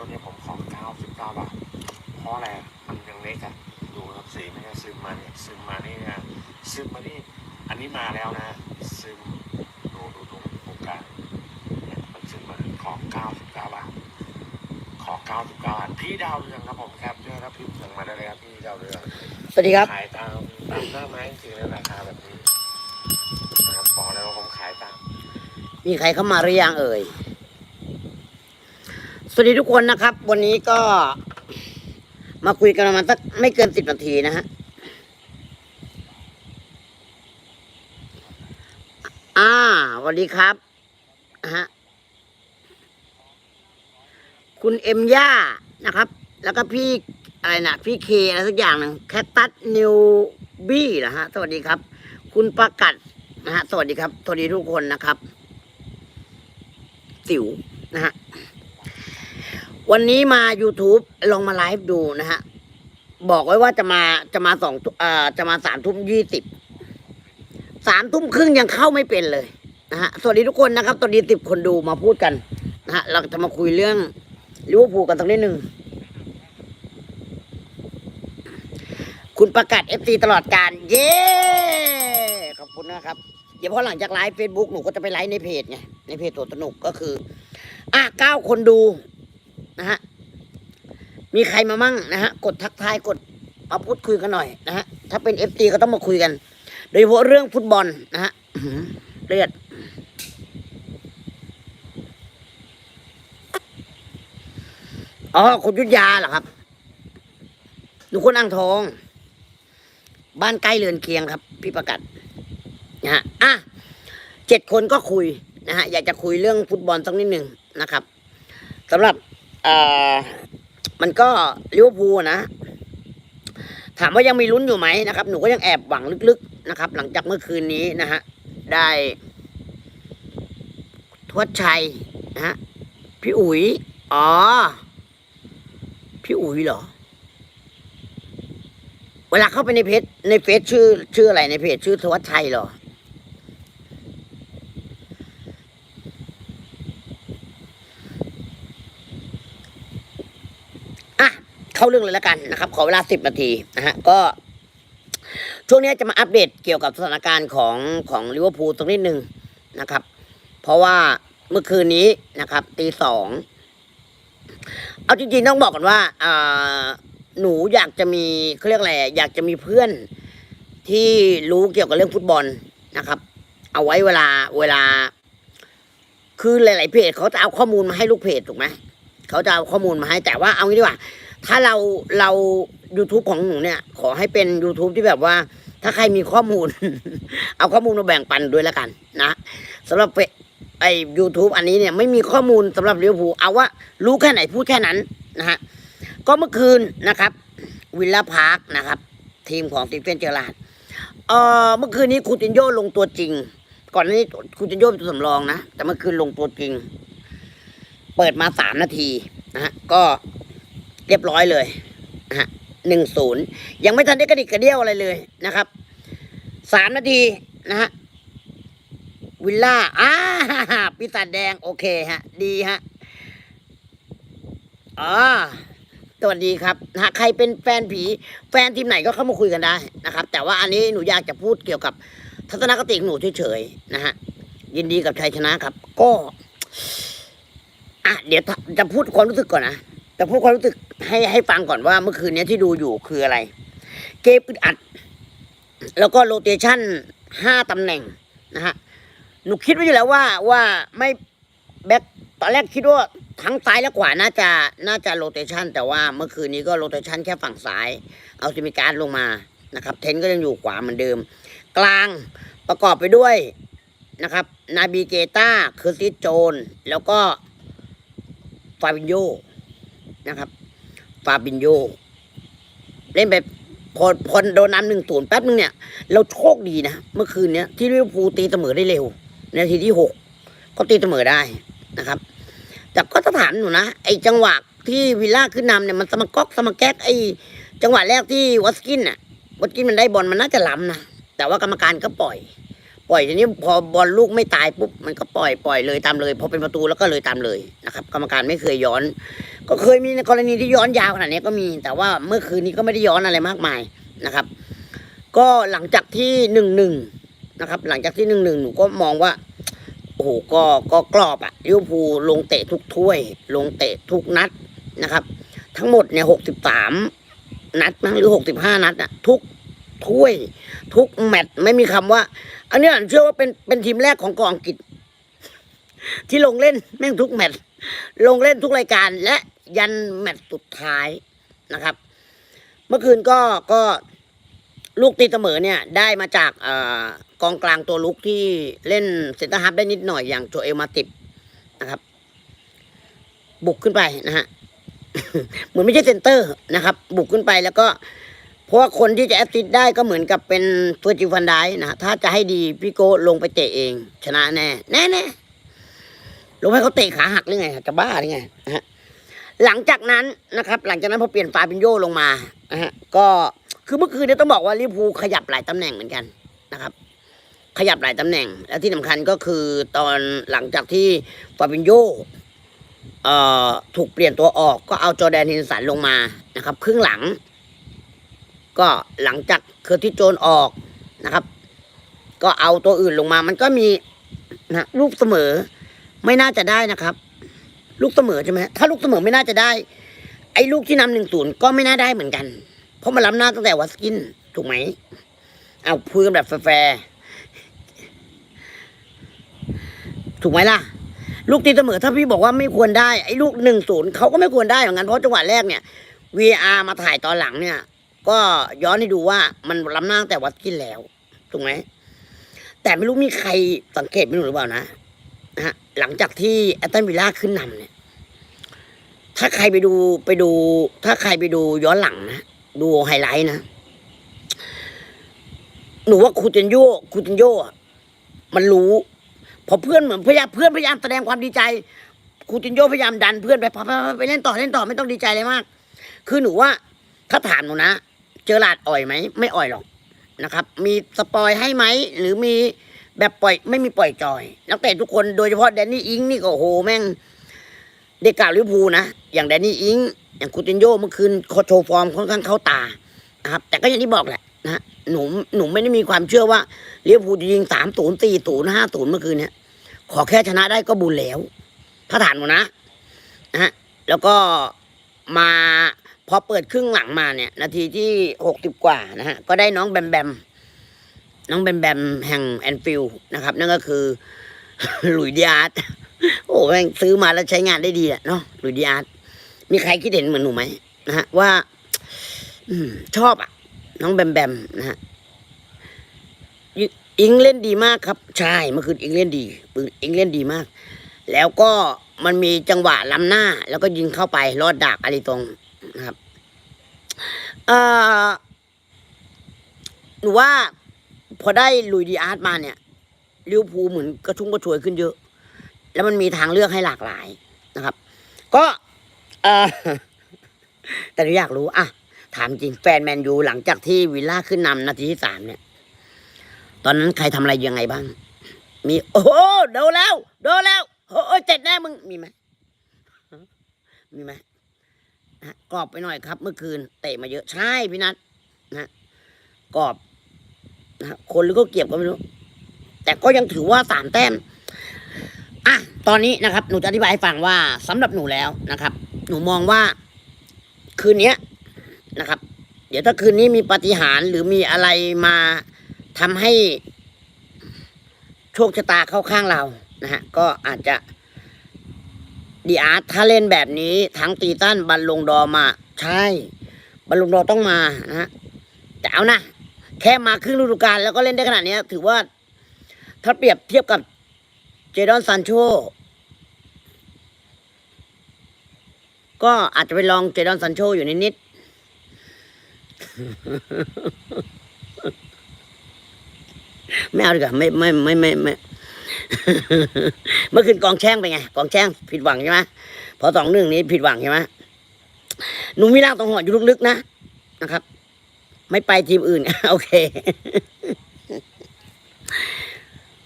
ตัวนี้ผมขอ99บาท เพราะอะไรมันยังเล็กอะดูครับสีมันจะซึมมาเนี่ยซึมมานี่นะซึมมานี่ อันนี้มาแล้วนะ ซึมดูดูตรงตรงกลางเนี่ยมันซึมมาขอ99บาท ขอ99บาท พี่ดาวเรืองครับผมแคปเจอร์แล้วพิมพ์เสียงมาได้เลยครับพี่ดาวเรืองสวัสดีครับ ขายตามตามหน้าไม้จริงๆในราคาแบบนี้นะครับบอกเลยว่าผมขายตาม มีใครเข้ามาหรือยังเอ่ยส วัสดีทุกคนนะครับ วันนี้ก็มาคุยกันประมาณสักไม่เกินสิบนาทีนะฮะอ่าสวัสดีครับนะฮะคุณเอ็มย่านะครับ แล้วก็พี่อะไรนะพี่เคอะไรสักอย่างหนึ่งแคตตัสนิวบี้นะฮะ สวัสดีครับ คุณประกัดนะฮะ สวัสดีครับสวัสดีทุกคนนะครับ สิวนะฮะ วันนี้มา YouTube ลองมาไลฟ์ดูนะฮะ บอกไว้ว่าจะมาจะมาสองทุ่มเอ่อจะมาสามทุ่มยี่สิบสามทุ่มครึ่งยังเข้าไม่เป็นเลยนะฮะสวัสดีทุกคนนะครับตอนนี้สิบคนดูมาพูดกันนะฮะเราจะมาคุยเรื่องลิเวอร์พูลกันสักนิดหนึ่งคุณประกาศเอฟซีตลอดการ เย้ขอบคุณนะครับ เดี๋ยวพอหลังจากไลฟ์เฟซบุ๊กหนูก็จะไปไลฟ์ในเพจไงในเพจตัวสนุกก็คือ อะเก้าคนดู นะฮะ มีใครมามั่งนะฮะ กดทักทายกดมาพูดคุยกันหน่อยนะฮะ ถ้าเป็นเอฟซีก็ต้องมาคุยกัน โดยเฉพาะเรื่องฟุตบอลนะฮะเลือดอ๋อคุณยุทธยาเหรอครับหนูคนอ่างทอง บ้านใกล้เรือนเคียงครับ พี่ประกัศนะฮะอะเจ็ดคนก็คุยนะฮะอยากจะคุยเรื่องฟุตบอลสักนิดหนึ่งนะครับสำหรับ อ่อมันก็ลิเวอร์พูลนะ ถามว่ายังมีลุ้นอยู่ไหมนะครับ หนูก็ยังแอบหวังลึกๆนะครับ หลังจากเมื่อคืนนี้นะฮะได้ทวดชัยนะฮะพี่อุ๋ยอ๋อ พี่อุ๋ยเหรอ เวลาเข้าไปในเพจในเฟซชื่อชื่ออะไรในเพจชื่อทวัชชัยเหรอะ เข้าเรื่องเลยแล้วกันนะครับ ขอเวลาสิบนาทีนะฮะก็ ช่วงนี้จะมาอัปเดตเกี่ยวกับสถานการณ์ของของลิเวอร์พูลสักนิดหนึ่งนะครับ เพราะว่าเมื่อคืนนี้นะครับตีสองเอาจริงๆต้องบอกก่อนว่าอ่าหนูอยากจะมีเขาเรียกอะไรอยากจะมีเพื่อนที่รู้เกี่ยวกับเรื่องฟุตบอลนะครับ เอาไว้เวลาเวลา คือหลาย ๆ เพจเขาจะเอาข้อมูลมาให้ลูกเพจถูกไหมเขาจะเอาข้อมูลมาให้แต่ว่าเอางี้ดีกว่า ถ้าเราเรา YouTube ของหนูเนี่ย ขอให้เป็น YouTube ที่แบบว่า ถ้าใครมีข้อมูล เอาข้อมูลมาแบ่งปันด้วยแล้วกันนะสำหรับไอ้ YouTube อันนี้เนี่ยไม่มีข้อมูลสำหรับลิเวอร์พูลเอาว่ารู้แค่ไหนพูดแค่นั้นนะฮะก็เมื่อคืนนะครับ วิลล่าพาร์คนะครับ ทีมของตีเฟนเจอราร์ดเอ่อเมื่อคืนนี้คูตินโยลงตัวจริง ก่อนนี้คูตินโยเป็นตัวสำรองนะ แต่เมื่อคืนลงตัวจริง เปิดมาสามนาทีนะฮะก็ เรียบร้อยเลยฮะหนึ่งศูนย์ยังไม่ทันได้กระดิกกระเดี้ยวอะไรเลยนะครับสามนาทีนะฮะวิลล่าอ่าปีศาจแดง โอเคฮะ ดีฮะอ๋อสวัสดีครับนะฮะใครเป็นแฟนผี แฟนทีมไหนก็เข้ามาคุยกันได้นะครับ แต่ว่าอันนี้หนูอยากจะพูดเกี่ยวกับทัศนคติของหนูเฉยๆนะฮะยินดีกับชัยชนะครับ ก็ อะเดี๋ยวจะพูดความรู้สึกก่อนนะ จะพูดความรู้สึกให้ให้ฟังก่อนว่าเมื่อคืนนี้ที่ดูอยู่คืออะไร เกมอึดอัด แล้วก็โรเตชันห้าตำแหน่งนะฮะหนูคิดไว้อยู่แล้วว่าว่าไม่แบ็คตอนแรกคิดว่าทั้งซ้ายและขวาน่าจะน่าจะโรเตชันแต่ว่าเมื่อคืนนี้ก็โรเตชันแค่ฝั่งซ้าย เอาซิมิการลงมานะครับ เทนก็ยังอยู่ขวาเหมือนเดิม กลางประกอบไปด้วยนะครับ นาบีเกต้าเคอร์ติโจน แล้วก็ฟาบินโย นะครับฟาบินโยเล่นไปพอพอโดนน้ำหนึ่งศูนย์แป๊บนึงเนี่ย เราโชคดีนะ เมื่อคืนเนี้ยที่ลิเวอร์พูลตีเสมอได้เร็ว ในนาทีที่หกก็ตีเสมอได้นะครับ แต่ก็ถ้าถามหนูนะ ไอ้จังหวะที่วิลล่าขึ้นนำเนี่ยมันสมก๊อกสมแก๊กไอ้จังหวะแรกที่วัสกินน่ะวัสกินมันได้บอลมันน่าจะล้ำนะแต่ว่ากรรมการก็ปล่อย ปล่อยทีนี้พอบอลลูกไม่ตายปุ๊บมันก็ปล่อยปล่อยเลยตามเลยพอเป็นประตูแล้วก็เลยตามเลยนะครับ กรรมการไม่เคยย้อน ก็เคยมีในกรณีที่ย้อนยาวขนาดนี้ก็มี แต่ว่าเมื่อคืนนี้ก็ไม่ได้ย้อนอะไรมากมายนะครับ ก็หลังจากที่หนึ่งหนึ่งนะครับ หลังจากที่หนึ่งหนึ่งหนูก็มองว่าโอ้โหก็ก็กรอบอะลิเวอร์พูลลงเตะทุกถ้วย ลงเตะทุกนัดนะครับ ทั้งหมดเนี่ยหกสิบสามนัดมั้งหรือหกสิบห้านัดอะทุก ถ้วยทุกแมตช์ไม่มีคำว่า อันนี้ยเชื่อว่าเป็นเป็นทีมแรกของกองอังกฤษ ที่ลงเล่นแม่งทุกแมตช์ลงเล่นทุกรายการ และยันแมตช์สุดท้ายนะครับ เมื่อคืนก็ก็ลูกตีเสมอเนี่ย ได้มาจากออกองกลางตัวลุกที่เล่นเซนเตอร์ฮับได้นิดหน่อยอย่างโจเอลมาติบนะครับ บุกขึ้นไปนะฮะเหมือนไม่ใช่เซนเตอร์นะครับ บุกขึ้นไปแล้วก็ เพราะว่าคนที่จะแอสซิสได้ก็เหมือนกับเป็นเฟอร์จิฟันไดนะฮะถ้าจะให้ดีพี่โก้ลงไปเตะเอง ชนะแน่แน่แน่ลงให้เขาเตะขาหักหรือไงจะบ้าหรือไงนะฮะหลังจากนั้นนะครับ หลังจากนั้นพอเปลี่ยนฟาบินโยลงมานะฮะก็คือเมื่อคืนนี่ยต้องบอกว่าลิเวอร์พูขยับหลายตำแหน่งเหมือนกันนะครับ ขยับหลายตำแหน่ง และที่สำคัญก็คือตอนหลังจากที่ฟาบินโย่ถูกเปลี่ยนตัวออกก็เอาจอแดนฮินสันลงมานะครับ ครึ่งหลัง ก็หลังจากเคอร์ติโจนออกนะครับ ก็เอาตัวอื่นลงมา มันก็มีนะลูกเสมอไม่น่าจะได้นะครับ ลูกเสมอใช่ไหมถ้าลูกเสมอไม่น่าจะได้ ไอ้ลูกที่นำหนึ่งศูนย์ก็ไม่น่าได้เหมือนกัน เพราะมันล้ำหน้าตั้งแต่วัสกินถูกไหมเอาพูดกันแบบแฟร์ถูกไหมล่ะ ลูกตีเสมอถ้าพี่บอกว่าไม่ควรได้ไอ้ลูกหนึ่งศูนย์เขาก็ไม่ควรได้เหมือนกันเพราะจังหวะแรกเนี่ย VR มาถ่ายตอนหลังเนี่ย ก็ย้อนให้ดูว่ามันล้ำหน้าแต่วัดกินแล้วถูกไหมแต่ไม่รู้มีใครสังเกตไม่รู้หรือเปล่านะนะฮะหลังจากที่แอตตันวิลล่าขึ้นนำเนี่ย ถ้าใครไปดูไปดู ถ้าใครไปดูย้อนหลังนะดูไฮไลท์นะหนูว่าคูตินโยคูตินโยมันรู้พอเพื่อนเหมือนพยายามเพื่อนพยายามแสดงความดีใจคูตินโยพยายามดันเพื่อนไปพอไปไปไปเล่นต่อเล่นต่อไม่ต้องดีใจเลยมาก คือหนูว่าถ้าถามหนูนะ เจอหลาดอ่อยไหมไม่อ่อยหรอกนะครับ มีสปอยให้ไหมหรือมีแบบปล่อยไม่มีปล่อยจอย นักเตะทุกคนโดยเฉพาะแดนนี่อิงนี่ก็โหแม่ง เด็กก่าลิพูนะ อย่างแดนนี่อิง อย่างคูตินโยเมื่อคืนเขาโชว์ฟอร์มค่อนข้างเข้าตานะครับ แต่ก็อย่างที่บอกแหละนะฮะหนูหนูไม่ได้มีความเชื่อว่าลิเวอร์พูลจะยิงสามศูนย์สี่ศูนย์ห้าศูนย์เมื่อคืนเนี่ยขอแค่ชนะได้ก็บุญแล้ว ถ้าถามหนูนะนะฮะแล้วก็มา พอเปิดครึ่งหลังมาเนี่ย นาทีที่หกสิบกว่านะฮะ ก็ได้น้องแบมแบม น้องแบมแบมแห่งแอนฟิลนะครับ นั่นก็คือ หลุยดิอาร์ตโอ้แม่งซื้อมาแล้วใช้งานได้ดีอะเนาะหลุยดิอาร์ตมีใครคิดเห็นเหมือนหนูไหมนะฮะว่าอชอบอะน้องแบมแบมนะฮะอิอิงเล่นดีมากครับใช่เมื่อคืนอิงเล่นดีปืนอิงเล่นดีมาก แล้วก็มันมีจังหวะล้ำหน้า แล้วก็ยิงเข้าไปรอดดักอะไรตรง นะครับเอ่อหนูว่าพอได้ลุยดีอาร์ตมาเนี่ยลิวพูเหมือนกระชุ่มกระชวยขึ้นเยอะ แล้วมันมีทางเลือกให้หลากหลายนะครับ ก็เออแต่หนูอยากรู้อะถามจริงแฟนแมนยูหลังจากที่วิลล่าขึ้นนำนาทีที่สามเนี่ย ตอนนั้นใครทำอะไรยังไงบ้าง มี โอ้โหโดนแล้ว โดนแล้วโอ้ยเจ็ดแน่มึงมีไหมมีไหม นะกรอบไปหน่อยครับ เมื่อคืนเตะมาเยอะใช่พี่นัทนะกรอบนะคนหรือก็เก็บก็ไม่รู้ แต่ก็ยังถือว่าสามแต้มอะตอนนี้นะครับ หนูจะอธิบายให้ฟังว่าสำหรับหนูแล้วนะครับ หนูมองว่าคืนเนี้ยนะครับ เดี๋ยวถ้าคืนนี้มีปาฏิหาริย์หรือมีอะไรมาทำให้โชคชะตาเข้าข้างเรานะฮะก็อาจจะ ดีอาร์ตถ้าเล่นแบบนี้ทั้งตีตันบัลลงดอมา ใช่บัลลงดอต้องมานะฮะแต่เอานะแค่มาครึ่งฤดูกาลแล้วก็เล่นได้ขนาดนี้ถือว่า ถ้าเปรียบเทียบกับเจดอนซานโชก็อาจจะไปลองเจดอนซานโชอยู่นิดๆไม่เอาดีกว่าไม่ไม่ไม่ไม่ไม่ เมื่อคืนกองแช่งไปไงกองแช่งผิดหวังใช่ไหมพอสองหนึ่งนี้ผิดหวังใช่ไหมหนูมีร่างตรงหัวอยู่ลึกๆนะนะครับ ไม่ไปทีมอื่นโอเค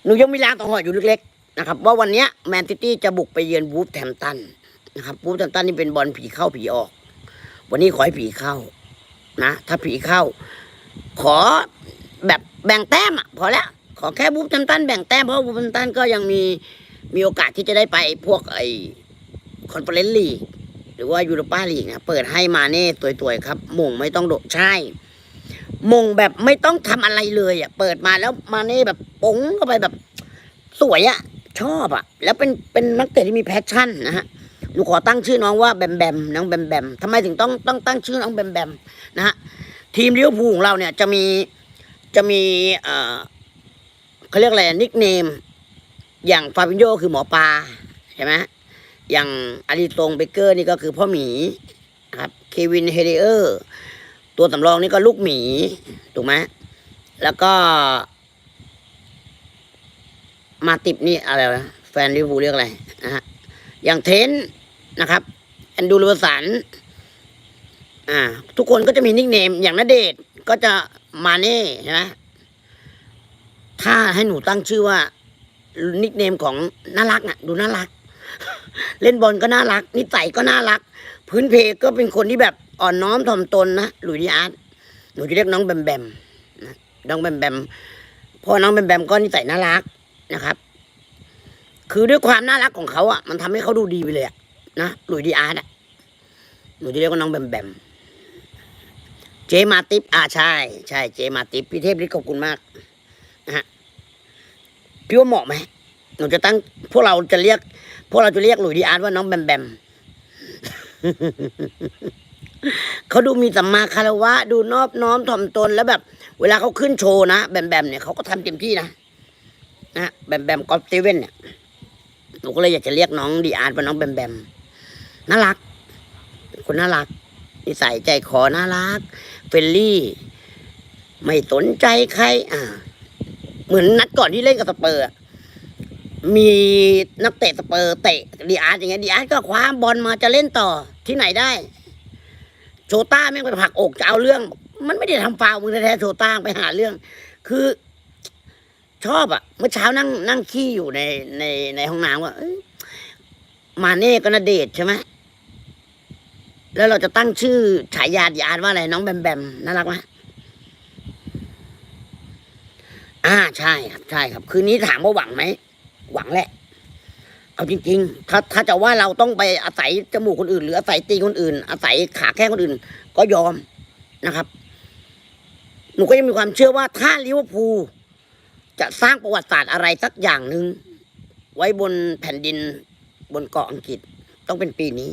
หนูยังมีลางต่อหอยอยู่เล็กๆนะครับ ว่าวันนี้แมนซิตี้จะบุกไปเยือนวูฟแฮมตันนะครับวูฟแฮมตันนี่เป็นบอลผีเข้าผีออก วันนี้ขอให้ผีเข้านะถ้าผีเข้า ขอแบบแบ่งแต้มอะพอแล้ว ขอแค่วูฟแฮมตันแบ่งแต้มเพราะวูฟแฮมตันก็ยังมีมีโอกาสที่จะได้ไปพวกไอคอนเฟอเรนซ์ลีกหรือว่ายูโรปาลีกนะเปิดให้มาเน่ตัวยๆครับมงไม่ต้องโดดใช่มงแบบไม่ต้องทำอะไรเลยอะเปิดมาแล้วมาเน่แบบปงเข้าไปแบบสวยอะชอบอะ แล้วเป็นเป็นนักเตะที่มีแพชชั่นนะฮะหนูขอตั้งชื่อน้องว่าแบมแบมน้องแบมแบมทำไมถึงต้องต้องตั้งชื่อน้องแบมแบมนะฮะทีมลิเวอร์พูลของเราเนี่ยจะมีจะมีเอ่อ เขาเรียกอะไรนิกเนม อย่างฟาบินโยคือหมอปลาใช่ไหมอย่างอาริตงเบเกอร์นี่ก็คือพ่อหมีครับเควินเฮเดอร์ ตัวสำรองนี่ก็ลูกหมีถูกไหมแล้วก็ มาติบนี่อะไรนะแฟนลิเวอร์พูลเรียกอะไรนะฮะอย่างเทนต์นะครับแอนดูลเวอร์สันอ่า ทุกคนก็จะมีนิกเนม อย่างนาเดชก็จะมาเน่ใช่ไหม ถ้าให้หนูตั้งชื่อว่า นิกเนมของน่ารักอะ ดูน่ารัก เล่นบอลก็น่ารัก นิสัยก็น่ารัก พื้นเพก็เป็นคนที่แบบอ่อนน้อมถ่อมตนนะหลุยดีอาร์ตหนูจะเรียกน้องแบมแบมนะน้องแบมแบมพราะน้องแบมแบมก็นิสัยน่ารักนะครับ คือด้วยความน่ารักของเขาอะ มันทำให้เขาดูดีไปเลยอะนะหลุยดีอาร์ตอะหนูจะเรียกว่าน้องแบมแบมเจมาติปอ่าใช่ ใช่ เจมาติปพี่เทพฤทธิ์ขอบคุณมาก พี่ว่าเหมาะไหมหนูจะตั้ง พวกเราจะเรียก พวกเราจะเรียกหลุยดีอาร์ตว่าน้องแบมแบมเขาดูมีสัมมาคารวะ ดูนอบน้อมถ่อมตนแล้วแบบ เวลาเขาขึ้นโชว์นะแบมแบมเนี่ยเขาก็ทำเต็มที่นะนะแบมแบมกอล์ฟสตีเว่นเนี่ยหนูก็เลยอยากจะเรียกน้องดีอาร์ตว่าน้องแบมแบมน่ารักเป็นคนน่ารักนิสัยใจคอน่ารักเฟรนลี่ ไม่สนใจใคร อ่า เหมือนนัดก่อนที่เล่นกับสเปอร์มีนักเตะสเปอร์เตะดีอาร์ตอย่างเงี้ยดีอาร์ตก็คว้าบอลมาจะเล่นต่อที่ไหนได้ โชต้าแม่งไปผลักอกจะเอาเรื่อง มันไม่ได้ทำฟาวมึงแท้ๆโชต้าไปหาเรื่อง คือ ชอบอะเมื่อเช้านั่งนั่งขี้อยู่ในในในห้องน้ำว่ามาเน่ก็นาเดชใช่ไหมแล้วเราจะตั้งชื่อฉายาดีอาร์ตว่าอะไรน้องแบมแบมน่ารักไหม อ่าใช่ครับใช่ครับ คืนนี้ถามว่าหวังไหมหวังแหละ เอาจริง ๆ ถ้าถ้าจะว่าเราต้องไปอาศัยจมูกคนอื่น หรืออาศัยตีนคนอื่น อาศัยขาแข้งคนอื่น ก็ยอมนะครับ หนูก็ยังมีความเชื่อว่าถ้าลิเวอร์พูลจะสร้างประวัติศาสตร์อะไรสักอย่างหนึ่งไว้บนแผ่นดินบนเกาะอังกฤษ ต้องเป็นปีนี้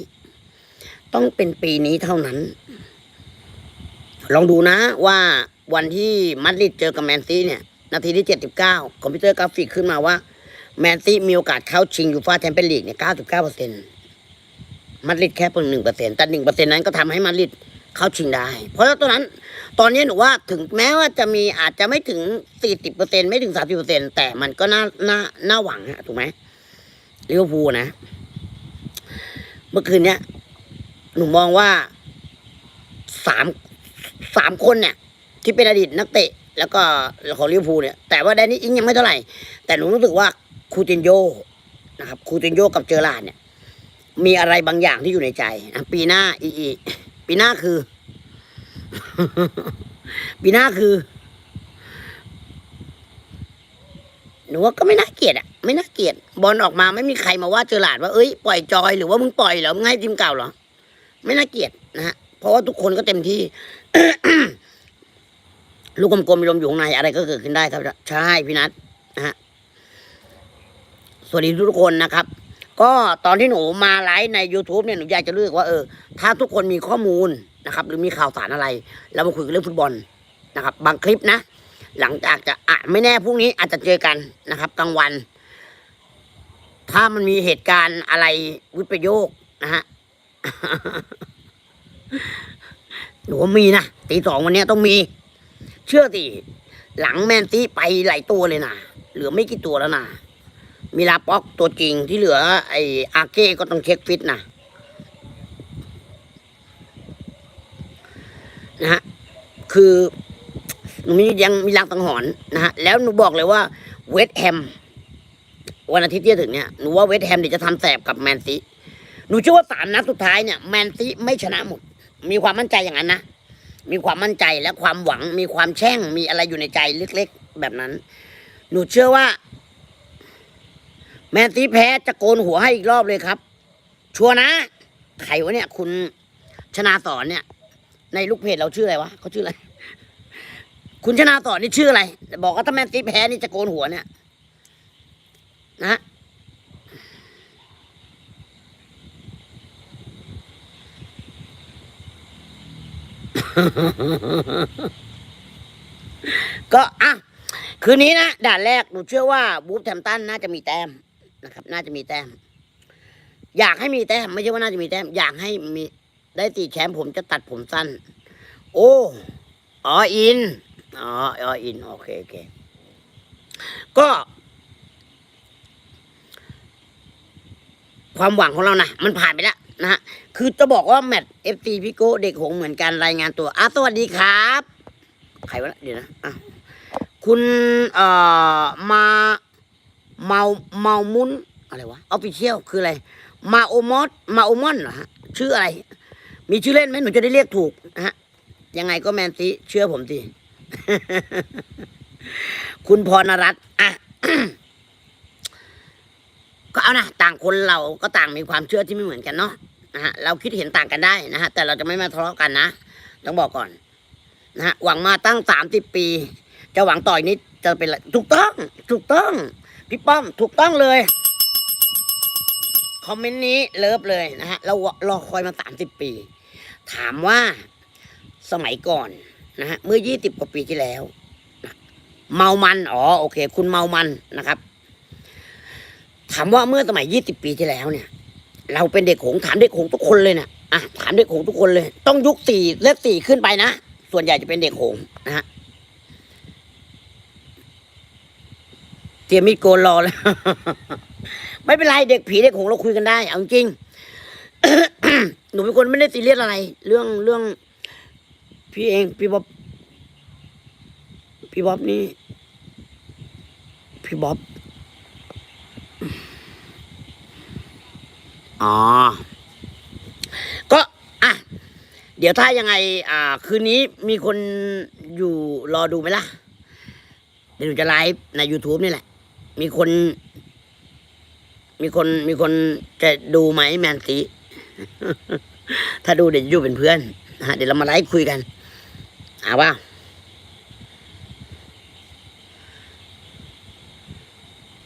ต้องเป็นปีนี้เท่านั้น ลองดูนะว่าวันที่มาดริดเจอกับแมนซีเนี่ย นาทีที่เจ็ดสิบเก้าคอมพิวเตอร์กราฟิกขึ้นมาว่า แมนซี่มีโอกาสเข้าชิงยูฟ่าแชมเปี้ยนลีกเนี่ยเก้าสิบเก้าเปอร์เซ็นต์มาดริดแค่เพียงหนึ่งเปอร์เซ็นต์แต่หนึ่งเปอร์เซ็นต์นั้นก็ทำให้มาดริดเข้าชิงได้ เพราะฉะนั้น ตอนนี้หนูว่าถึงแม้ว่าจะมีอาจจะไม่ถึงสี่สิบเปอร์เซ็นไม่ถึงสามสิบเปอร์เซ็นแต่มันก็น่าน่าน่าหวังฮะถูกไหมลิเวอร์พูลนะ เมื่อคืนเนี้ยหนูมองว่าสามสามคนเนี่ย ที่เป็นอดีตนักเตะ แล้วก็ของลิเวอร์พูลเนี่ยแต่ว่าแดนนี่อิงยังไม่เท่าไหร่ แต่หนูรู้สึกว่าคูตินโยนะครับคูตินโยกับเจอร์ลาดเนี่ย มีอะไรบางอย่างที่อยู่ในใจนะปีหน้าอีอีปีหน้าคือ ปีหน้าคือ หนูว่าก็ไม่น่าเกลียดอะไม่น่าเกลียดบอลออกมาไม่มีใครมาว่าเจอหลาดว่าเอ้ยปล่อยจอยหรือว่ามึงปล่อยเหรอมึงให้ทีมเก่าเหรอ ไม่น่าเกลียดนะฮะเพราะว่าทุกคนก็เต็มที่ ลูกกลมๆมีลมอยู่ข้างในอะไรก็เกิดขึ้นได้ครับ ใช่พี่นัทนะฮะสวัสดีทุกคนนะครับ ก็ตอนที่หนูมาไลฟ์ใน YouTube เนี่ยหนูอยากจะเลือกว่าเออถ้าทุกคนมีข้อมูลนะครับ หรือมีข่าวสารอะไรเรามาคุยกันเรื่องฟุตบอลนะครับ บางคลิปนะ หลังจากจะอะไม่แน่พรุ่งนี้อาจจะเจอกันนะครับกลางวัน ถ้ามันมีเหตุการณ์อะไรวิปโยคนะฮะหนูว่ามีนะตีสองวันนี้ต้องมี เชื่อสิหลังแมนซีไปหลายตัวเลยนะเหลือไม่กี่ตัวแล้วนะมีลาป็อกตัวจริงที่เหลือ ไออาเก้ก็ต้องเช็คฟิตนะนะฮะคือหนูมียังมีรางสังหรณ์นะฮะแล้วหนูบอกเลยว่าเวสแฮมวันอาทิตย์ที่จะถึงเนี่ยหนูว่าเวสแฮมเดี๋ยวจะทำแสบกับแมนซีหนูเชื่อว่าสามนัดสุดท้ายเนี่ยแมนซีไม่ชนะหมดมีความมั่นใจอย่างนั้นนะ มีความมั่นใจและความหวัง มีความแช่ง มีอะไรอยู่ในใจเล็กๆ แบบนั้น หนูเชื่อว่า แมนซีแพ้จะโกนหัวให้อีกรอบเลยครับ ชัวนะใครวะเนี่ย คุณชนาสอนเนี่ย ในลูกเพจเราชื่ออะไรวะเขาชื่ออะไร คุณชนาสอนนี่ชื่ออะไร บอกว่าถ้าแมนซีแพ้นี่จะโกนหัวเนี่ย นะ ก็อะคืนนี้นะด่านแรกหนูเชื่อว่าบูฟแทมตันน่าจะมีแต้มนะครับ น่าจะมีแต้ม อยากให้มีแต้มไม่ใช่ว่าน่าจะมีแต้ม อยากให้มีได้ตีแชมป์ผมจะตัดผมสั้น โอ้อ๋ออินอ๋ออ๋ออินโอเคโอเคก็ ความหวังของเรานะมันผ่านไปแล้ว นะฮะคือจะบอกว่าแมตช์เอฟซีพิโก้เด็กหงส์เหมือนกันรายงานตัวอะสวัสดีครับ ใครวะเดี๋ยวนะอะคุณเอ่อมาเมาเมามุนอะไรวะออฟฟิเชียลคืออะไร มาโอมอสมาโอมอนเหรอฮะชื่ออะไร มีชื่อเล่นไหมหนูจะได้เรียกถูกนะฮะยังไงก็แมนซีเชื่อผมสิคุณพรณรัตน์อะก็เอานะต่างคนเราก็ต่างมีความเชื่อที่ไม่เหมือนกันเนาะ นะฮะเราคิดเห็นต่างกันได้นะฮะแต่เราจะไม่มาทะเลาะกันนะต้องบอกก่อนนะฮะหวังมาตั้งสามสิบปี จะหวังต่อยนี้จะเป็นอะถูกต้องถูกต้องพี่ป้อมถูกต้องเลยคอมเมนต์นี้เลิฟเลยนะฮะเรารอคอยมาสามสิบปี ถามว่าสมัยก่อนนะฮะเมื่อยี่สิบกว่าปีที่แล้ว เมามันอ๋อโอเค คุณเมามันนะครับ ถามว่าเมื่อสมัยยี่สิบปีที่แล้วเนี่ย เราเป็นเด็กหงถามเด็กหงทุกคนเลยนะอะถามเด็กหงทุกคนเลย ต้องยุคสี่เลขสี่ขึ้นไปนะส่วนใหญ่จะเป็นเด็กหงนะฮะเตรียมมีดโกนรอแล้ว ไม่เป็นไรเด็กผีเด็กหงเราคุยกันได้เอาจริงหนูเป็นคนไม่ได้ซีเรียสอะไร เรื่องเรื่อง พี่เองพี่บ๊อบพี่บ๊อบนี่พี่บ๊อบ อ๋อ ก็อะเดี๋ยวถ้ายังไง อ่า คืนนี้มีคนอยู่รอดูไหมล่ะ เดี๋ยวหนูจะไลฟ์ใน YouTube นี่แหละ มีคน มีคนมีคนจะดูไหมแมนซีถ้าดูเดี๋ยวจะอยู่เป็นเพื่อนนะฮะเดี๋ยวเรามาไลฟ์คุยกันเอาว่า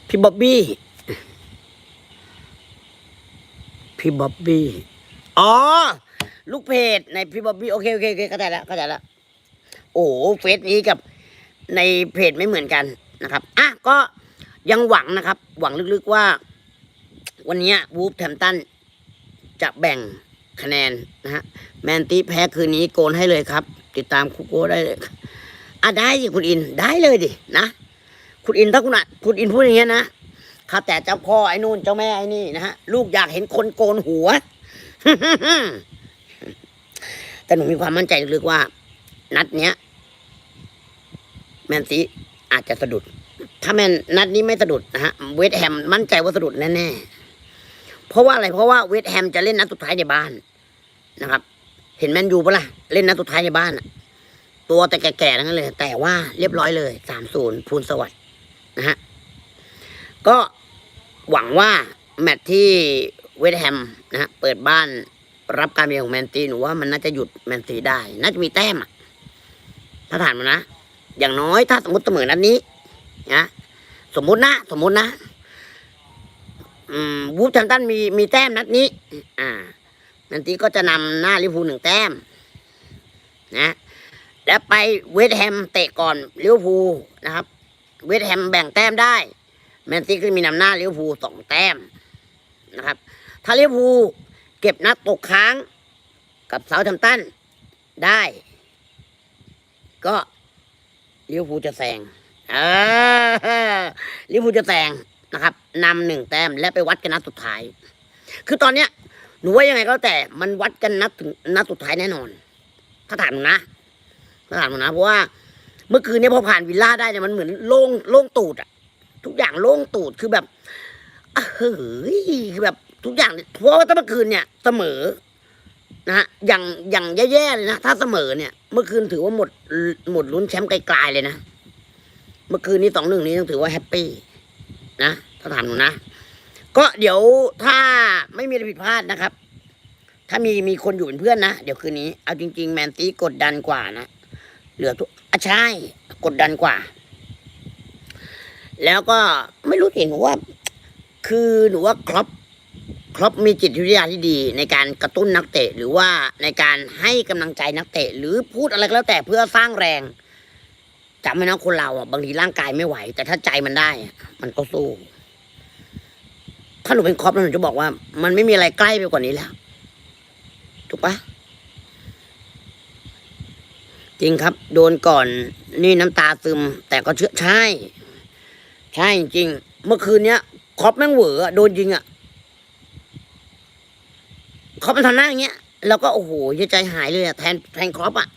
พี่บ๊อบบี้ พี่บ๊อบบี้ อ๋อ ลูกเพจในพี่บ๊อบบี้โอเคโอเคโอเคเข้าใจแล้วเข้าใจแล้ว โอ้โหเฟซนี้กับในเพจไม่เหมือนกันนะครับ อะ ก็ยังหวังนะครับ หวังลึกๆว่า วันนี้วูฟแทมตันจะแบ่งคะแนนนะฮะ แมนตี้แพ้คืนนี้โกนให้เลยครับ ติดตามคุกโก้ได้เลยอะได้สิคุณอินได้เลยดินะ คุณอินถ้าคุณอะคุณอินพูดอย่างเงี้ยนะ ข้าแต่เจ้าพ่อไอ้นู่นเจ้าแม่ไอ้นี่นะฮะลูกอยากเห็นคนโกนหัว แต่หนูมีความมั่นใจลึกว่า นัดเนี้ย แมนซีอาจจะสะดุด ถ้าแมนนัดนี้ไม่สะดุดนะฮะเวสแฮมมั่นใจว่าสะดุดแน่ๆเพราะว่าอะไรเพราะว่าเวสแฮมจะเล่นนัดสุดท้ายในบ้านนะครับ เห็นแมนยูปะล่ะเล่นนัดสุดท้ายในบ้านอะตัวแต่แก่ๆทั้งนั้นเลย แต่ว่าเรียบร้อยเลยสามศูนย์พูนสวัสดิ์นะฮะ ก็หวังว่าแมตช์ที่เวสต์แฮมนะฮะเปิดบ้านรับการเยือนของแมนซีหนูว่ามันน่าจะหยุดแมนซีได้ น่าจะมีแต้มอะถ้าผ่านมานะ อย่างน้อยถ้าสมมติเสมอนัดนี้นะสมมุตินะ สมมุตินะวูฟแฮมตันมีมีแต้มนัดนี้ อ่าแมนซีก็จะนำหน้าลิเวอร์พูลหนึ่งแต้ม นะแล้วไปเวสต์แฮมเตะก่อนลิเวอร์พูลนะครับ เวสต์แฮมแบ่งแต้มได้ แมนซีก็มีนำหน้าลิเวอร์พูลสองแต้มนะครับ ถ้าลิเวอร์พูลเก็บนัดตกค้างกับเซาท์แฮมป์ตันได้ ก็ลิเวอร์พูลจะแซงเออลิเวอร์พูลจะแซงนะครับนำหนึ่งแต้มและไปวัดกันนัดสุดท้าย คือตอนเนี้ยหนูว่ายังไงก็แต่มันวัดกันนัดถึงนัดสุดท้ายแน่นอน ถ้าถามหนูนะถ้าถามหนูนะเพราะว่าเมื่อคืนเนี้พอผ่านวิลล่าได้เนี่ยมันเหมือนโล่งโล่งตูดอะ ทุกอย่างโล่งตูดคือแบบอะเฮ้ยคือแบบทุกอย่างเพราะว่าตั้งเมื่อคืนเนี่ยเสมอนะฮะอย่างอย่างแย่ๆเลยนะถ้าเสมอเนี่ย เมื่อคืนถือว่าหมดหมดลุ้นแชมป์ไกลๆเลยนะเมื่อคืนนี้สองหนึ่งนี้ต้องถือว่าแฮปปี้นะถ้าถามหนูนะก็เดี๋ยวถ้าไม่มีอะไรผิดพลาดนะครับ ถ้ามีมีคนอยู่เป็นเพื่อนนะเดี๋ยวคืนนี้เอาจริง ๆ แมนซีกดดันกว่านะเหลือทุกอะใช่ กดดันกว่า แล้วก็ไม่รู้สิหนูว่า คือหนูว่าครอปครอปมีจิตวิทยาที่ดี ในการกระตุ้นนักเตะ หรือว่าในการให้กำลังใจนักเตะ หรือพูดอะไรก็แล้วแต่เพื่อสร้างแรงจำไว้นะคนเราอะบางทีร่างกายไม่ไหว แต่ถ้าใจมันได้ มันก็สู้ถ้าหนูเป็นครอปหนูจะบอกว่า มันไม่มีอะไรใกล้ไปกว่านี้แล้ว ถูกปะจริงครับ โดนก่อนนี่น้ำตาซึม แต่ก็เชื่อใช่ ใช่จริง เมื่อคืนเนี้ยครอปแม่งเหวอะโดนยิงอะคอปมันทำหน้าอย่างเงี้ยเราก็โอ้โหใจหายเลยอะแทนแทนครอปอะ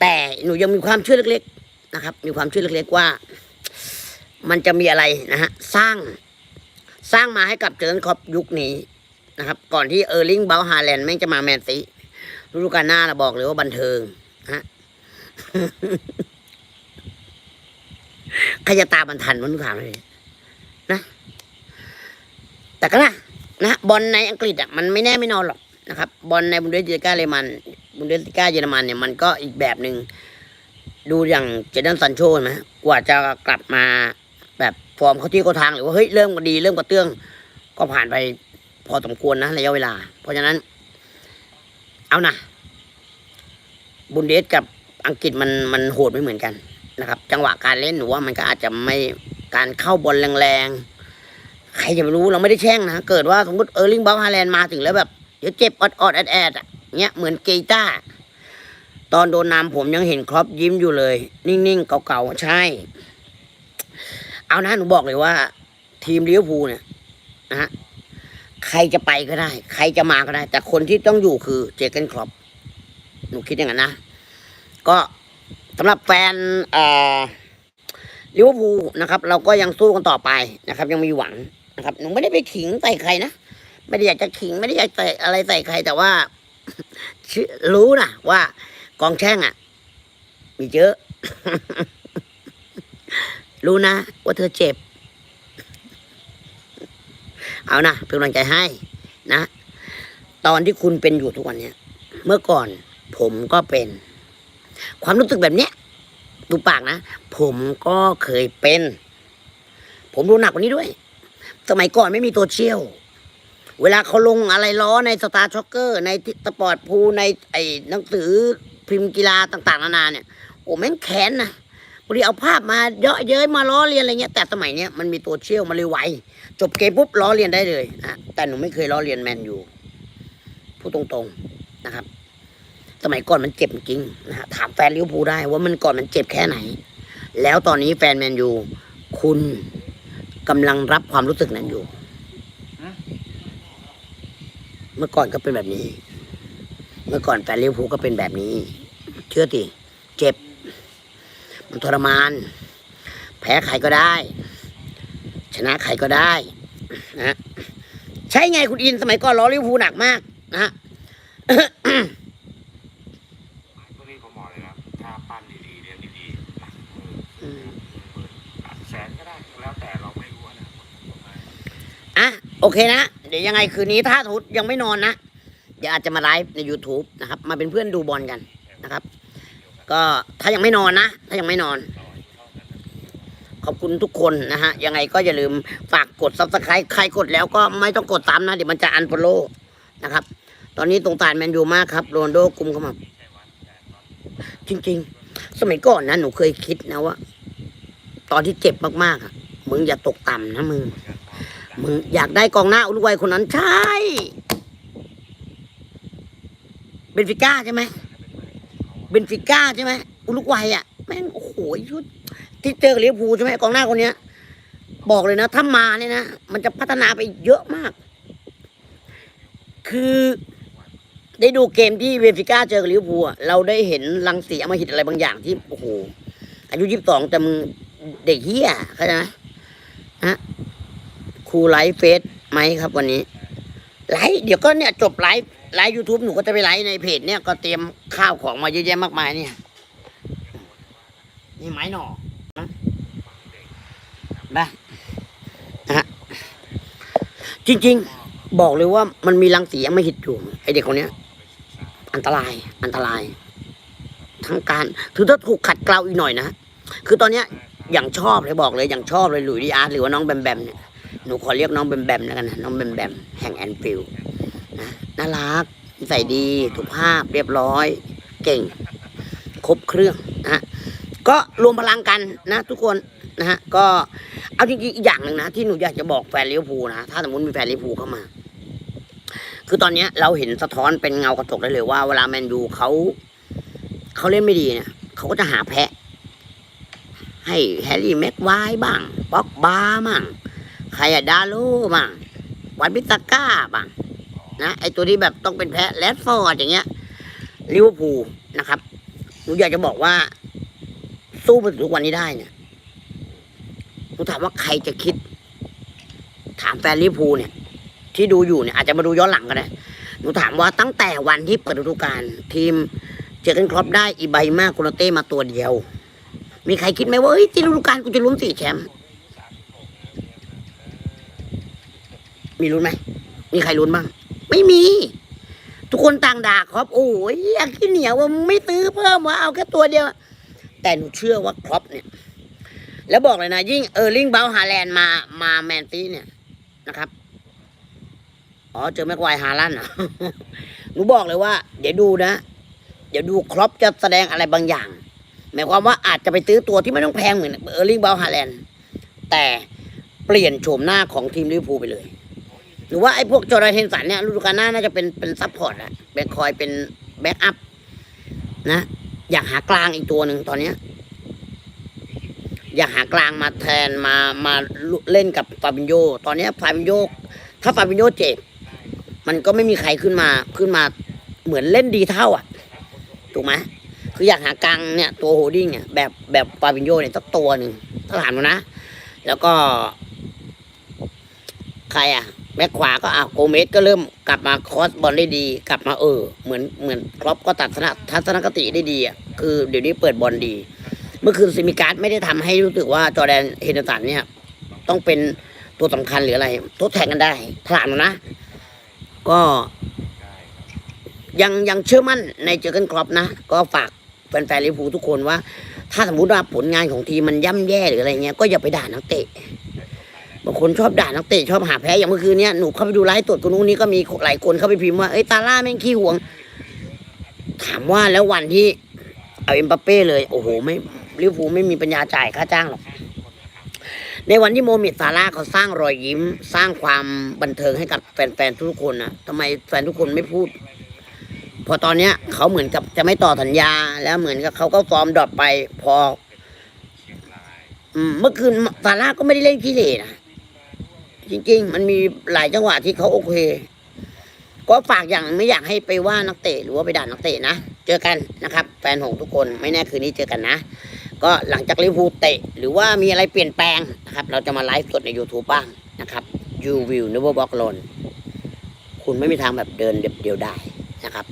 แต่หนูยังมีความเชื่อเล็ก ๆ นะครับ มีความเชื่อเล็ก ๆ ว่า มันจะมีอะไรนะฮะสร้างสร้างมาให้กับเจอร์นครอปยุคนี้นะครับ ก่อนที่เออร์ลิงเบลฮาแลนด์แม่งจะมาแมนซีฤดูกาลหน้าเราบอกเลยว่าบันเทิงฮะ ใครจะตามมันทันมันถามเลยนะ แต่ก็นะนะบอลในอังกฤษอะมันไม่แน่ไม่นอนหรอกนะครับ บอลในบุนเดสลิก้าเลมันบุนเดสลิก้าเยอรมันเนี่ยมันก็อีกแบบหนึ่งดูอย่างเจดันซันโชนไหมกว่าจะกลับมาแบบฟอร์มเขาที่เขาทางหรือว่าเฮ้ยเริ่มก็ดีเริ่มกระเตื้อง ก็ผ่านไปพอสมควรนะระยะเวลา เพราะฉะนั้น เอานะบุนเดสกับอังกฤษมันมันโหดไม่เหมือนกัน นะครับ จังหวะการเล่นหนูว่ามันก็อาจจะไม่การเข้าบอลแรงๆ ใครจะไปรู้เราไม่ได้แช่งนะ เกิดว่าสมมติเออร์ลิงบอลฮาแลนด์มาถึงแล้วแบบเดี๋ยวเจ็บออดแอดแอดๆอะเงี้ยเหมือนเกต้า ตอนโดนนำผมยังเห็นครอปยิ้มอยู่เลย นิ่งๆ เก่าๆ ใช่ เอานะหนูบอกเลยว่า ทีมลิเวอร์พูลเนี่ยนะฮะใครจะไปก็ได้ ใครจะมาก็ได้ แต่คนที่ต้องอยู่คือเจเกนครอปหนูคิดอย่างนั้นนะ ก็ สำหรับแฟนลิเวอร์พูลนะครับ เราก็ยังสู้กันต่อไปนะครับ ยังมีหวังนะครับหนูไม่ได้ไปขิงใส่ใครนะไม่ได้อยากจะขิงไม่ได้อยากใส่อะไรใส่ใครแต่ว่ารู้นะว่ากองแช่งอะ มีเยอะ รู้นะว่าเธอเจ็บ เอานะเป็นกำลังใจให้นะ ตอนที่คุณเป็นอยู่ทุกวันเนี้ย เมื่อก่อนผมก็เป็น ความรู้สึกแบบเนี้ยดูปากนะ ผมก็เคยเป็น ผมรู้หนักกว่านี้ด้วย สมัยก่อนไม่มีโซเชียลเวลาเขาลงอะไรล้อในสตาร์ช็อกเกอร์ ในสปอร์ตพูในไอ้หนังสือพิมพ์กีฬาต่าง ๆ นานาเนี่ย โอ้แม่งแค้นนะบางทีเอาภาพมาเยอะเย้ยมาล้อเลียนอะไรเงี้ยแต่สมัยเนี้ยมันมีโซเชี่ยลมาเลยไวจบเกมปุ๊บล้อเลียนได้เลยนะแต่หนูไม่เคยล้อเลียนแมนอยู่พูดตรงๆนะครับ สมัยก่อนมันเจ็บจริงนะฮะถามแฟนลิเวอร์พูลได้ว่ามันก่อนมันเจ็บแค่ไหน แล้วตอนนี้แฟนแมนยูคุณกำลังรับความรู้สึกนั้นอยู่ เมื่อก่อนก็เป็นแบบนี้ เมื่อก่อนแฟนลิเวอร์พูลก็เป็นแบบนี้ เชื่อติเจ็บ มันทรมาน แพ้ใครก็ได้ ชนะใครก็ได้นะฮะใช่ไงคุณอินสมัยก่อนล้อลิเวอร์พูลหนักมาก นะฮะ พวกนี้ผมบอกเลยนะถ้าปั้นดีๆเรียนดีๆหลักหมื่นหมื่นหลักแสนก็ได้แล้วแต่เราไม่รู้นะ อะ โอเคนะ เดี๋ยวยังไงคืนนี้ถ้าทุดยังไม่นอนนะ เดี๋ยวอาจจะมาไลฟ์ใน YouTube นะครับ มาเป็นเพื่อนดูบอลกันนะครับ ก็ถ้ายังไม่นอนนะ ถ้ายังไม่นอน ขอบคุณทุกคนนะฮะ ยังไงก็อย่าลืมฝากกด subscribe ใครกดแล้วก็ไม่ต้องกดตามนะ เดี๋ยวมันจะอัน o l โลนะครับ ตอนนี้ตรงตานแมนยูมากครับโรนโดกุมเข้ามาจริง ๆ สมัยก่อนนะ หนูเคยคิดนะว่า ตอนที่เจ็บมากๆอะมึงอย่าตกต่ำนะมึง มึงอยากได้กองหน้าอุรุกวัยคนนั้นใช่ เบนฟิก้าใช่ไหมเบนฟิก้าใช่ไหมอุรุกวัยอะแม่งโอ้โหชุดที่เจอกับลิเวอร์พูลใช่ไหมกองหน้าคนเนี้ย บอกเลยนะ ถ้ามาเนี่ยนะ มันจะพัฒนาไปเยอะมาก คือได้ดูเกมที่เบนฟิก้าเจอกับลิเวอร์พูลเราได้เห็นรังสีอมหิตอะไรบางอย่างที่โอ้โหอายุยี่สิบสองแต่มึงเด็กเฮียเข้าใจไหมนะ รูไลฟ์เฟซไหมครับวันนี้ ไลฟ์เดี๋ยวก็เนี่ยจบไลฟ์ไลฟ์ยูทูบหนูก็จะไปไลฟ์ในเพจเนี่ยก็เตรียมข้าวของมาเยอะแยะมากมายเนี่ยนี่ไม้หน่อนะนะนะฮะจริง ๆ บอกเลยว่ามันมีรังสียังไม่หิดอยู่ไอเด็กคนเนี้ย อันตรายอันตราย ทั้งการคือถ้าถูกขัดเกลาอีกหน่อยนะคือตอนเนี้ยอย่างชอบเลยบอกเลยอย่างชอบเลยหลุยดีอาร์หรือว่าน้องแบมแบมเนี่ย หนูขอเรียกน้องแบมแบมแล้วกันนะน้องแบมแบมแห่งแอนฟิลนะน่ารักนิสัยดีสุภาพเรียบร้อย เก่ง ครบเครื่องนะฮะก็รวมพลังกันนะ ทุกคนนะฮะก็เอาจริงๆอีกอย่างหนึ่งนะ ที่หนูอยากจะบอกแฟนลิเวอร์พูลนะ ถ้าสมมติมีแฟนลิเวอร์พูลเข้ามา คือตอนนี้เราเห็นสะท้อนเป็นเงากระจกได้เลยว่าเวลาแมนยูเขาเขาเล่นไม่ดีเนี่ยเขาก็จะหาแพะ ให้แฮร์รี่แม็กไวบ้างป็อกบาบ้าง ใครอะดาโลบ้างวันพิตาก้าบ้างนะไอตัวที่แบบต้องเป็นแพ้แรดฟอร์ดอย่างเงี้ยลิเวอร์พูลนะครับหนูอยากจะบอกว่า สู้มาถึงทุกวันนี้ได้เนี่ยหนูถามว่าใครจะคิด ถามแฟนลิเวอร์พูลเนี่ย ที่ดูอยู่เนี่ยอาจจะมาดูย้อนหลังก็ได้หนูถามว่าตั้งแต่วันที่เปิดฤดูกาลทีมเจอกันครอปได้อีไบมาโคโนเต้มาตัวเดียว มีใครคิดไหมว่าเฮ้ยที่ฤดูกาลกูจะลุ้นสี่แชมป์ มีลุ้นไหม มีใครลุ้นบ้าง ไม่มี ทุกคนต่างด่าครอปโอ้ยอยากขี้เหนียวว่าไม่ซื้อเพิ่มว่าเอาแค่ตัวเดียว แต่หนูเชื่อว่าครอปเนี่ย แล้วบอกเลยนะ ยิ่งเออร์ลิงเบลฮาแลนด์มามาแมนซีเนี่ยนะครับ อ๋อ เจอแม็กไวฮาลันด์เหรอหนูบอกเลยว่า เดี๋ยวดูนะ เดี๋ยวดูครอปจะแสดงอะไรบางอย่าง หมายความว่าอาจจะไปซื้อตัวที่ไม่ต้องแพงเหมือนเออร์ลิงเบลฮาแลนด์แต่เปลี่ยนโฉมหน้าของทีมลิเวอร์พูลไปเลย รือว่าไอ้พวกจอร์แดนเฮนสันเนี่ยฤดูกาลหน้าน่าจะเป็นเป็นซัพพอร์ตอะเป็นคอยเป็นแบ็กอัพนะ อยากหากลางอีกตัวหนึ่งตอนเนี้ย อยากหากลางมาแทนมามาเล่นกับฟาบินโย ตอนเนี้ยฟาบินโยถ้าฟาบินโยเจ็บมันก็ไม่มีใครขึ้นมาขึ้นมาเหมือนเล่นดีเท่าอะ ถูกไหมคืออยากหากลางเนี่ย ตัวโฮดดิ้งเนี่ยแบบแบบฟาบินโยเนี่ยสักตัวหนึ่งถ้าถามหนูนะ แล้วก็ ใครอะ แบ็คขวาก็อะโกเมสก็เริ่มกลับมาคอสบอลได้ดี กลับมาเออ เหมือนเหมือนครอปก็ตัดทัศนทัศนคติได้ดีอะคือเดี๋ยวนี้เปิดบอลดี เมื่อคืนซิมิการ์ดไม่ได้ทำให้รู้สึกว่าจอแดนเฮนร์สันเนี่ย ต้องเป็นตัวสำคัญหรืออะไร ทดแทนกันได้ถามหนูนะ ก็ ยังยังเชื่อมั่นในเจอเกนครอปนะ ก็ฝากแฟนๆลิเวอร์พูลทุกคนว่า ถ้าสมมติว่าผลงานของทีมมันย่ำแย่หรืออะไรเงี้ยก็อย่าไปด่านักเตะ บางคนชอบด่านักเตะชอบหาแพ้อย่างเมื่อคืนเนี้ยหนูเข้าไปดูไลฟ์สดคนนู้นนี้ก็มีหลายคนเข้าไปพิมพ์ว่าเอ้ยตาล่าแม่งขี้หวง ถามว่าแล้ววันที่เอาเอ็มบัปเป้เลยโอ้โหไม่ลิเวอร์พูลไม่มีปัญญาจ่ายค่าจ้างหรอกในวันที่โมเมดซาร่าเขาสร้างรอยยิ้ม สร้างความบันเทิงให้กับแฟนๆทุกคนนะทำไมแฟนทุกคนไม่พูด พอตอนเนี้ยเขาเหมือนกับจะไม่ต่อสัญญา แล้วเหมือนกับเขาก็ฟอร์มดรอปไปพอเมื่อคืนซาร่าก็ไม่ได้เล่นขี้เหร่นะ จริง ๆ มันมีหลายจังหวะที่เขาโอเค ก็ฝากอย่างไม่อยากให้ไปว่านักเตะหรือว่าไปด่านักเตะนะ เจอกันนะครับ แฟนหงทุกคนไม่แน่คืนนี้เจอกันนะ ก็หลังจากลิเวอร์พูลเตะ หรือว่ามีอะไรเปลี่ยนแปลงนะครับ เราจะมาไลฟ์สดใน YouTube บ้างนะครับ You will never walk alone คุณไม่มีทางแบบเดินเดียวได้นะครับ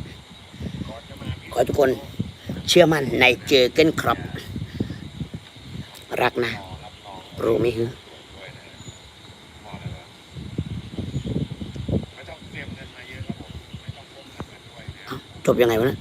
ขอทุกคนเชื่อมั่นในเจอเกนครับ รักนะ รู้ไหมฮึ ไม่ต้องเตรียมเงินมาเยอะครับผมไม่ต้องพกเงินมาด้วยนะ จบยังไงวะเนะเ